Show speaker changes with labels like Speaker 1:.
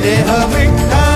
Speaker 1: Deha Vikha